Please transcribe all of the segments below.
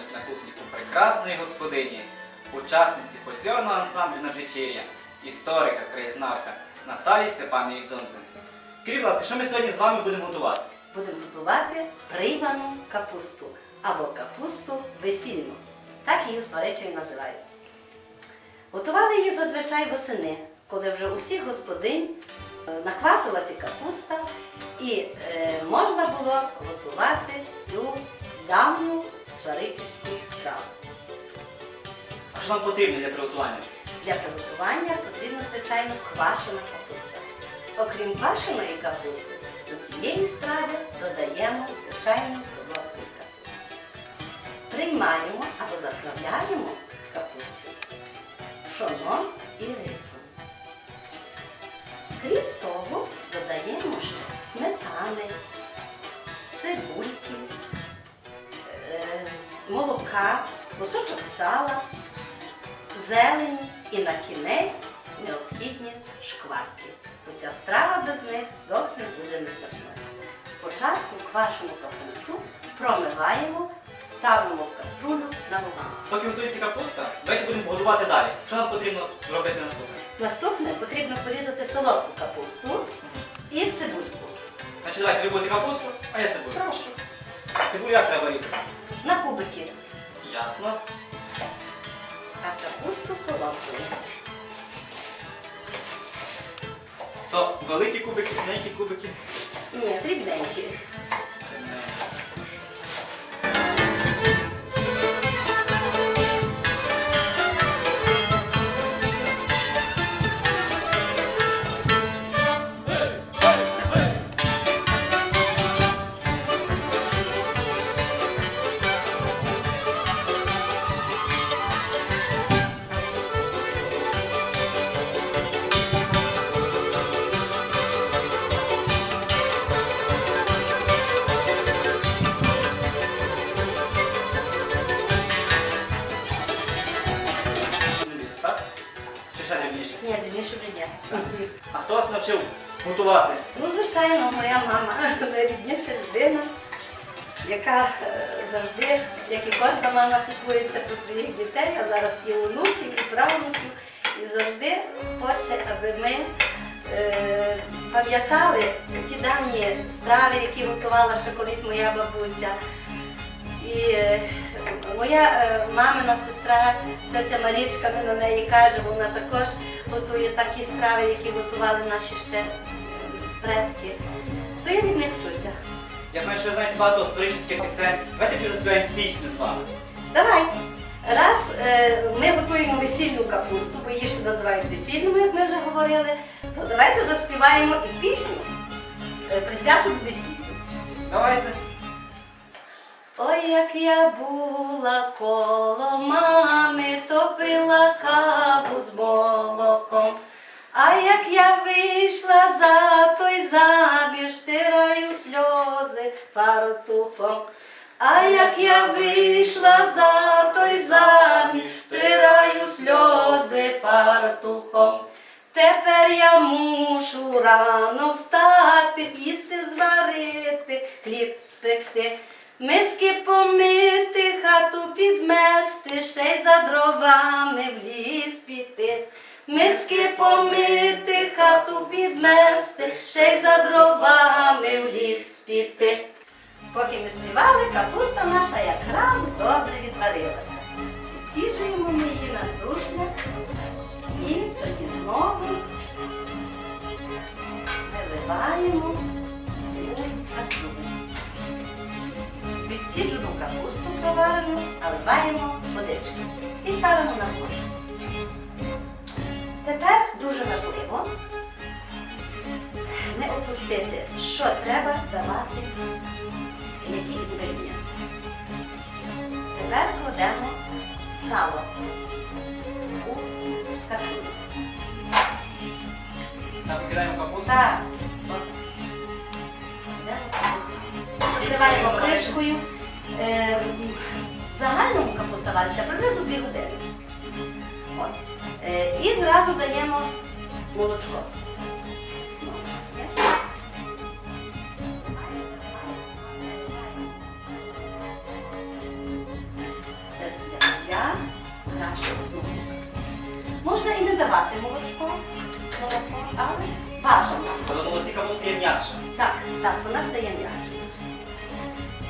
знаходимося на кухні у прекрасної господині, учасниці фольклорного ансамблю Надвечір'я, історика, краєзнавця Наталії Степанівні Дзонзин. Скажіть, будь ласка, що ми сьогодні з вами будемо готувати? Будемо готувати прийману капусту або капусту весільну. Так її в називають. Готували її зазвичай восени, коли вже у всіх господинь е, наквасилася капуста і е, можна було готувати цю давню сваричівську страву. А що нам потрібно для приготування? Для приготування потрібна, звичайно, квашена капуста. Окрім квашеної капусти, до цієї страви додаємо звичайно солодкої капусти. Приймаємо або заправляємо капусту пшоном і рисом. Крім того, додаємо ще сметани, цибульки, молока, кусочок сала, зелені і на кінець необхідні шкварки. Бо ця страва без них зовсім буде несмачною. Спочатку квашену капусту промиваємо, ставимо в каструлю на вогонь. Поки готується капуста, давайте будемо готувати далі. Що нам потрібно робити наступне? Наступне потрібно порізати солодку капусту і цибульку. Значить, давайте ви будете капусту, а я цибулю. Прошу. Цибулю як треба різати? На кубики, Ясно. а капусту солодкою. То великі кубики, маленькі кубики. Ні, дрібненькі. Дрібніше вже ні. А хто вас навчив готувати? Ну, звичайно, моя мама найрідніша людина, яка е, завжди, як і кожна мама, піклується про своїх дітей, а зараз і онуків, і правнуків, і завжди хоче, аби ми е, пам'ятали ті давні страви, які готувала ще колись моя бабуся. І е, моя е, мамина сестра, ця Марічка, ми на неї кажемо, вона також готує такі страви, які готували наші ще е, предки. То я від них вчуся. Я знаю, що ви знаєте багато сваричівських пісень. Давайте ми заспіваємо пісню з вами. Давай. Раз е, ми готуємо весільну капусту, бо її ще називають весільною, як ми вже говорили, то давайте заспіваємо і пісню, е, присвячену весіллю. Давайте. Ой, як я була коло мами, то пила каву з молоком. А як я вийшла за той забіж, тираю сльози фартухом. А як я вийшла за той заміж, тираю сльози фартухом. Тепер я мушу рано встати, їсти зварити, хліб спекти, миски помити, хату підмести, ще й за дровами в ліс піти. Миски помити, хату підмести, ще й за дровами в ліс піти. Поки ми співали, капуста наша якраз добре відварилася. Відсіджуємо ми її на друшля і тоді знову виливаємо Відсіджену капусту проварену, наливаємо водички і ставимо на вогонь. Тепер дуже важливо не опустити, що треба давати, які інгредієнти. Тепер кладемо сало у каструлю. Там кидаємо капусту. Так, от. Кладемо сало. Закриваємо кришкою. Е, в загальному капуста вариться приблизно 2 години. От. Е, і зразу даємо молочко. Це для нашого смаку. Можна і не давати молочко, молоко, але бажано. Але молоці капусти є м'якше. Так, так, вона стає м'якше.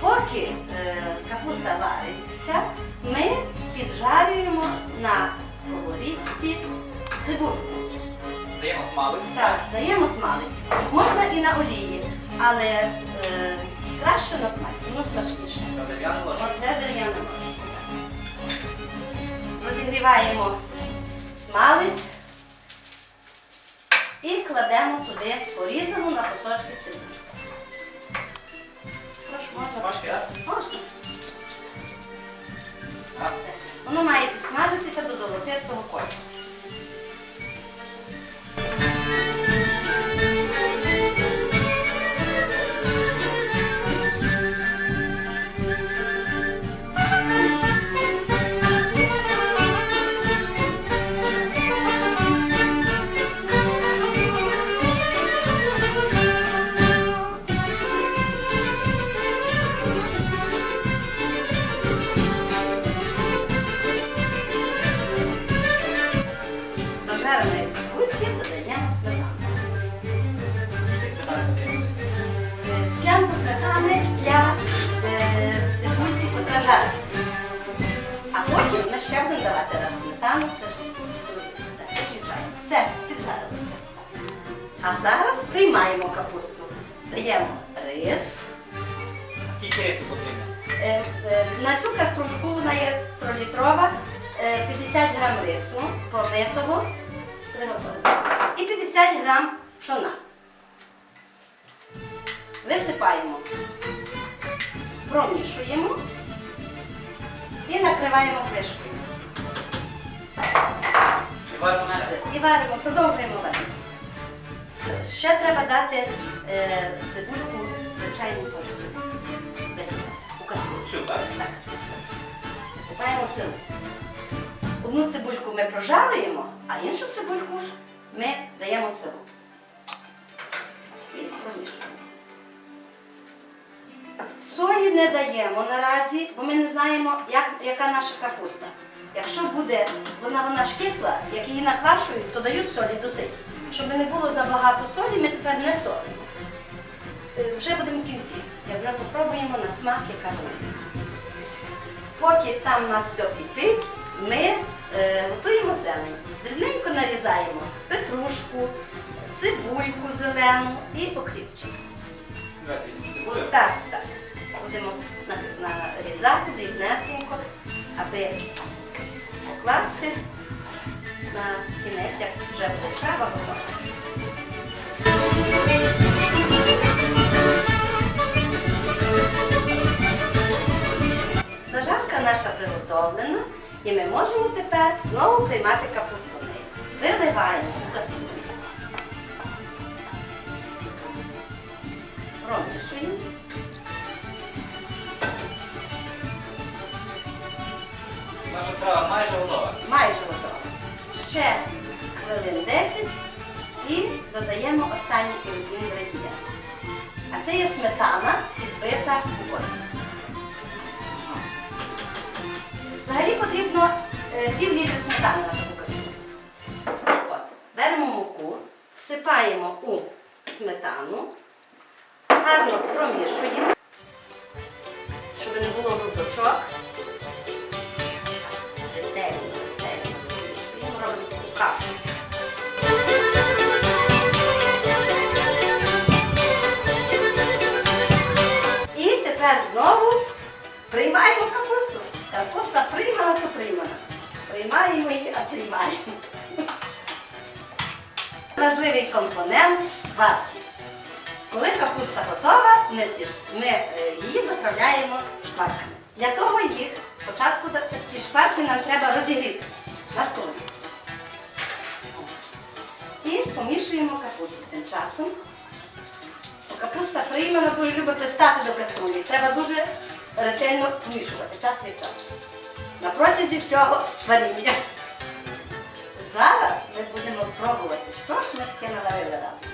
Поки е, капуста вариться, ми піджарюємо на сковорідці цибульку. Даємо смалець. Так, даємо смалець. Можна і на олії, але е, краще на смальці, воно смачніше. Дерев'яну ложку. Для дерев'яна ложечка. Розігріваємо смалець і кладемо туди порізану на кусочки цибулю. Можна? Можна. Воно має підсмажитися до золотистого кольору. Зараз капусту. Даємо рис. Скільки рису потрібно? Е, е, На цю каструльку вона є тролітрова, е, 50 грам рису помитого, приготовленого, і 50 грам пшона. Висипаємо, промішуємо і накриваємо кришкою. І варимо ще. І варимо, продовжуємо варити. Ще треба дати е, цибульку, звичайну теж сюди. Висипати у каструлю. Так? Так. Висипаємо силу. Одну цибульку ми прожарюємо, а іншу цибульку ми даємо силу. І промішуємо. Солі не даємо наразі, бо ми не знаємо, як, яка наша капуста. Якщо буде, вона вона ж кисла, як її наквашують, то дають солі досить. Щоб не було забагато солі, ми тепер не солимо. Е, Вже будемо в кінці. Як вже попробуємо на смак, яка вона. Поки там у нас все кипить, ми е, готуємо зелень. Дрібненько нарізаємо петрушку, цибульку зелену і окріпчик. Давайте. Так, так. Будемо нарізати дрібнесенько, аби покласти на кінець, як вже буде страва готова. Зажарка наша приготовлена, і ми можемо тепер знову приймати капусту нею. Виливаємо у каструлю. Промішуємо. Наша страва майже готова. Майже готова. Ще хвилин 10 і додаємо останній інгредієнт. А це є сметана, підбита мукою. Взагалі потрібно е, пів літри сметани на таку каструлю. От. Беремо муку, всипаємо у сметану, гарно промішуємо, щоб не було грудочок. Приймаємо капусту. Капуста приймана, то приймана. Приймаємо її, а приймаємо. Важливий компонент шкварки. Коли капуста готова, ми, е, її заправляємо шкварками. Для того їх спочатку ці шкварки нам треба розігріти на сковорідці. І помішуємо капусту тим часом. Капуста приймана дуже любить пристати до каструлі. Треба дуже ретельно помішувати час від часу. На протязі всього варіння. Зараз ми будемо пробувати, що ж ми таке наварили разом.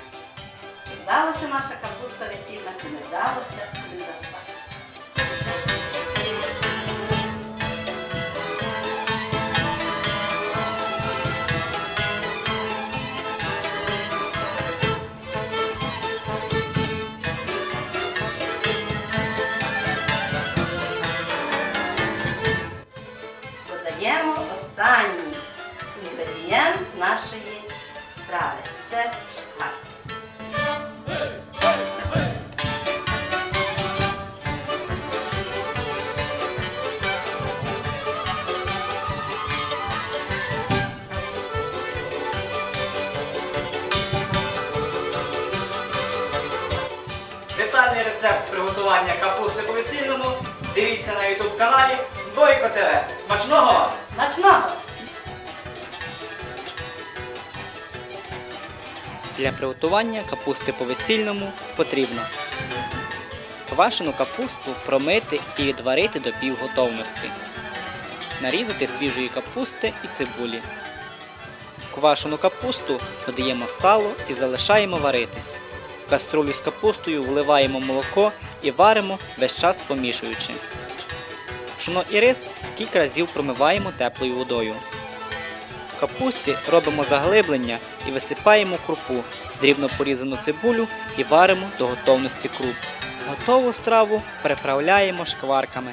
Вдалася наша капуста весільна, чи не вдалося, не зараз рецепт приготування капусти по весільному дивіться на YouTube каналі Бойко ТВ. Смачного! вам! Смачного! Для приготування капусти по весільному потрібно квашену капусту промити і відварити до півготовності. Нарізати свіжої капусти і цибулі. Квашену капусту додаємо сало і залишаємо варитись. Каструлю з капустою вливаємо молоко і варимо весь час помішуючи. Пшоно і рис кілька разів промиваємо теплою водою. В капусті робимо заглиблення і висипаємо крупу, дрібно порізану цибулю і варимо до готовності круп. Готову страву приправляємо шкварками.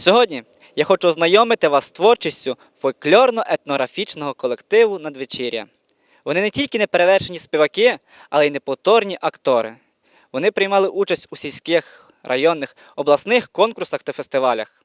Сьогодні я хочу ознайомити вас з творчістю фольклорно-етнографічного колективу Надвечір'я. Вони не тільки неперевершені співаки, але й неповторні актори. Вони приймали участь у сільських, районних, обласних конкурсах та фестивалях.